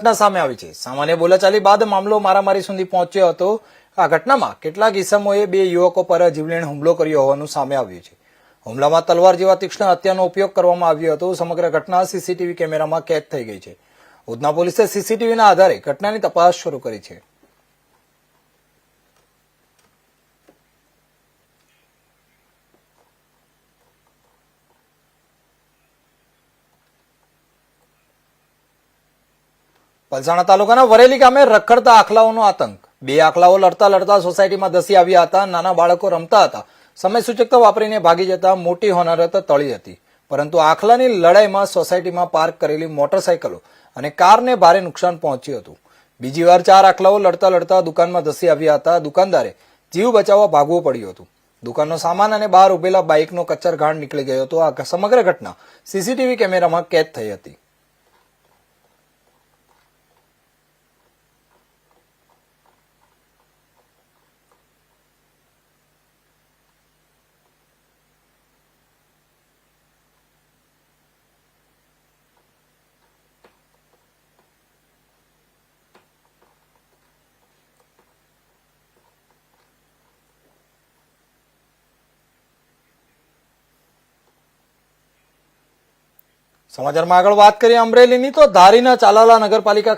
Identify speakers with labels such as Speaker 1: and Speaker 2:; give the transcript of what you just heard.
Speaker 1: ઘટના સામે આવી છે. સામાન્ય બોલાચાલી બાદ મામલો મારામારી સુધી પહોંચ્યો હતો. આ ઘટનામાં કેટલાક ઇસમોએ બે યુવકો પર જીવલેણ હુમલો કર્યો હોવાનું સામે આવ્યું છે. હુમલામાં તલવાર જેવા તીક્ષ્ણ હત્યાનો ઉપયોગ કરવામાં આવ્યો હતો. સમગ્ર ઘટના સીસીટીવી કેમેરામાં કેદ થઈ ગઈ છે. ઉધના પોલીસે સીસીટીવીના આધારે ઘટનાની તપાસ શરૂ કરી છે. પલસાણા તાલુકાના વરેલી ગામે રખડતા આખલાઓનો આતંક. બે આખલાઓ લડતા લડતા સોસાયટીમાં ધસી આવ્યા હતા. નાના બાળકો રમતા હતા. સમય સૂચકતા વાપરીને ભાગી જતા મોટી હોનારત તળી હતી. પરંતુ આખલાની લડાઈમાં સોસાયટીમાં પાર્ક કરેલી મોટરસાયકલો અને કારને ભારે નુકસાન પહોંચ્યું હતું. બીજી વાર ચાર આખલાઓ લડતા લડતા દુકાનમાં ધસી આવ્યા હતા. દુકાનદારે જીવ બચાવવા ભાગવું પડ્યું હતું. દુકાનનો સામાન અને બહાર ઉભેલા બાઇકનો કચ્છર ઘાણ નીકળી ગયો હતો. આ સમગ્ર ઘટના સીસીટીવી કેમેરામાં કેદ થઈ હતી. સમાચારમાં આગળ વાત કરીએ અમરેલીની તો ધારીના ચાલાલા નગરપાલિકા